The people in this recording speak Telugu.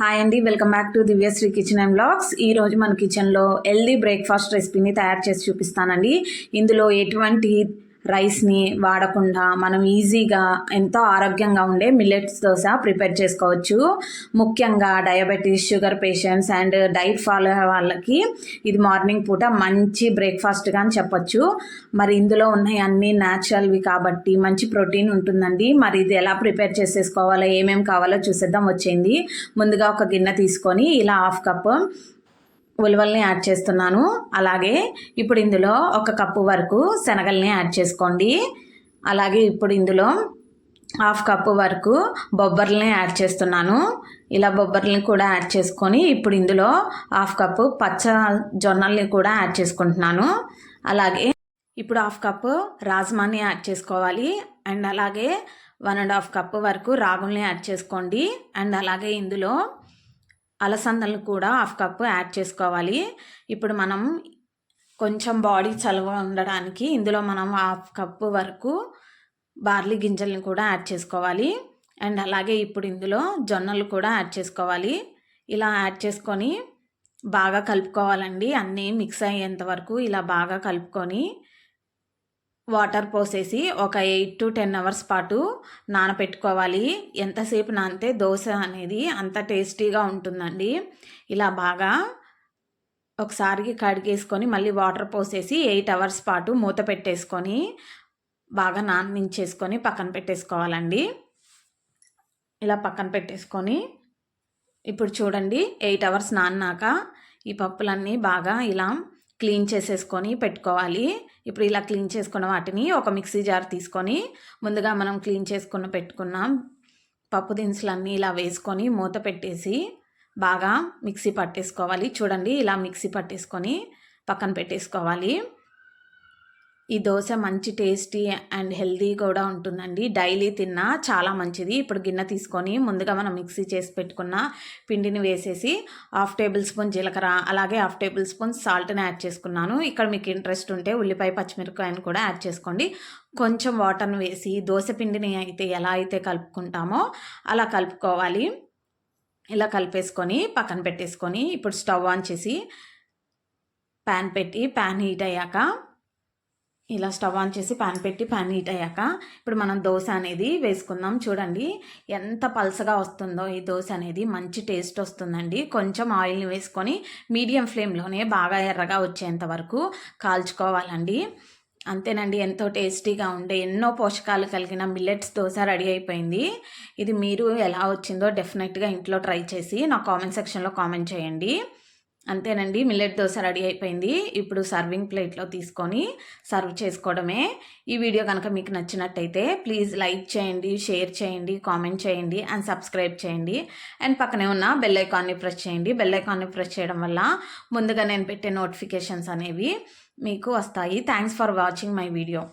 హాయ్ అండి welcome back to Divyasri kitchen and blogs ఈ రోజు మన కిచెన్లో హెల్దీ బ్రేక్ఫాస్ట్ రెసిపీని తయారు చేసి చూపిస్తానండి. ఇందులో ఎటువంటి రైస్ని వాడకుండా మనం ఈజీగా ఎంతో ఆరోగ్యంగా ఉండే మిల్లెట్స్ దోశ ప్రిపేర్ చేసుకోవచ్చు. ముఖ్యంగా diabetes sugar patients and diet follow అయ్యే వాళ్ళకి ఇది మార్నింగ్ పూట మంచి బ్రేక్ఫాస్ట్గా అని చెప్పొచ్చు. మరి ఇందులో ఉన్నాయి అన్ని న్యాచురల్వి కాబట్టి మంచి ప్రోటీన్ ఉంటుందండి. మరి ఇది ఎలా ప్రిపేర్ చేసేసుకోవాలో ఏమేమి కావాలో చూసేద్దాం వచ్చింది ముందుగా ఒక గిన్నె తీసుకొని ఇలా హాఫ్ కప్ ఉలవల్ని యాడ్ చేస్తున్నాను. అలాగే ఇప్పుడు ఇందులో ఒక కప్పు వరకు శనగల్ని యాడ్ చేసుకోండి. అలాగే ఇప్పుడు ఇందులో హాఫ్ కప్పు వరకు బొబ్బర్లని యాడ్ చేస్తున్నాను. ఇలా బొబ్బర్లని కూడా యాడ్ చేసుకొని ఇప్పుడు ఇందులో హాఫ్ కప్పు పచ్చ జొన్నల్ని కూడా యాడ్ చేసుకుంటున్నాను. అలాగే ఇప్పుడు హాఫ్ కప్పు రాజ్మాని యాడ్ చేసుకోవాలి. అండ్ అలాగే వన్ అండ్ హాఫ్ కప్పు వరకు రాగుల్ని యాడ్ చేసుకోండి. అండ్ అలాగే ఇందులో అలసందలను కూడా హాఫ్ కప్పు యాడ్ చేసుకోవాలి. ఇప్పుడు మనం కొంచెం బాడీ చలువ ఉండడానికి ఇందులో మనం హాఫ్ కప్పు వరకు బార్లీ గింజల్ని కూడా యాడ్ చేసుకోవాలి. అండ్ అలాగే ఇప్పుడు ఇందులో జొన్నలు కూడా యాడ్ చేసుకోవాలి. ఇలా యాడ్ చేసుకొని బాగా కలుపుకోవాలండి. అన్నీ మిక్స్ అయ్యేంత వరకు ఇలా బాగా కలుపుకొని వాటర్ పోసేసి ఒక ఎయిట్ టు టెన్ అవర్స్ పాటు నానపెట్టుకోవాలి. ఎంతసేపు నానితే దోశ అనేది అంత టేస్టీగా ఉంటుందండి. ఇలా బాగా ఒకసారికి కడిగేసుకొని మళ్ళీ వాటర్ పోసేసి ఎయిట్ అవర్స్ పాటు మూత పెట్టేసుకొని బాగా నానించేసుకొని పక్కన పెట్టేసుకోవాలండి. ఇలా పక్కన పెట్టేసుకొని ఇప్పుడు చూడండి ఎయిట్ అవర్స్ నాన్నాక ఈ పప్పులన్నీ బాగా ఇలా క్లీన్ చేసేసుకొని పెట్టుకోవాలి. ఇప్పుడు ఇలా క్లీన్ చేసుకున్న వాటిని ఒక మిక్సీ జార్ తీసుకొని ముందుగా మనం క్లీన్ చేసుకున్న పెట్టుకున్న పప్పు దినుసులన్నీ ఇలా వేసుకొని మూత పెట్టేసి బాగా మిక్సీ పట్టేసుకోవాలి. చూడండి ఇలా మిక్సీ పట్టేసుకొని పక్కన పెట్టేసుకోవాలి. ఈ దోశ మంచి టేస్టీ అండ్ హెల్దీ కూడా ఉంటుందండి. డైలీ తిన్నా చాలా మంచిది. ఇప్పుడు గిన్నె తీసుకొని ముందుగా మనం మిక్సీ చేసి పెట్టుకున్న పిండిని వేసేసి హాఫ్ టేబుల్ స్పూన్ జీలకర్ర అలాగే హాఫ్ టేబుల్ స్పూన్ సాల్ట్ని యాడ్ చేసుకున్నాను. ఇక్కడ మీకు ఇంట్రెస్ట్ ఉంటే ఉల్లిపాయ పచ్చిమిరపకాయని కూడా యాడ్ చేసుకోండి. కొంచెం వాటర్ని వేసి దోశ పిండిని అయితే ఎలా అయితే కలుపుకుంటామో అలా కలుపుకోవాలి. ఇలా కలిపేసుకొని పక్కన పెట్టేసుకొని ఇప్పుడు స్టవ్ ఆన్ చేసి ప్యాన్ పెట్టి ప్యాన్ హీట్ అయ్యాక ఇలా స్టవ్ ఆన్ చేసి పాన్ పెట్టి పాన్ హీట్ అయ్యాక ఇప్పుడు మనం దోశ అనేది వేసుకుందాం. చూడండి ఎంత పలసగా వస్తుందో ఈ దోశ అనేది. మంచి టేస్ట్ వస్తుందండి. కొంచెం ఆయిల్ని వేసుకొని మీడియం ఫ్లేమ్లోనే బాగా ఎర్రగా వచ్చేంత వరకు కాల్చుకోవాలండి. అంతేనండి ఎంతో టేస్టీగా ఉండే ఎన్నో పోషకాలు కలిగిన మిల్లెట్స్ దోశ రెడీ అయిపోయింది. ఇది మీరు ఎలా వచ్చిందో డెఫినెట్గా ఇంట్లో ట్రై చేసి నా కామెంట్ సెక్షన్లో కామెంట్ చేయండి. అంతేనండి మిల్లెట్ దోశ రెడీ అయిపోయింది. ఇప్పుడు సర్వింగ్ ప్లేట్లో తీసుకొని సర్వ్ చేసుకోవడమే. ఈ వీడియో కనుక మీకు నచ్చినట్టయితే ప్లీజ్ లైక్ చేయండి షేర్ చేయండి కామెంట్ చేయండి అండ్ సబ్స్క్రైబ్ చేయండి. అండ్ పక్కనే ఉన్న బెల్ ఐకాన్ని ప్రెస్ చేయండి. బెల్ ఐకాన్ని ప్రెస్ చేయడం వల్ల ముందుగా నేను పెట్టే నోటిఫికేషన్స్ అనేవి మీకు వస్తాయి. Thanks for watching my video.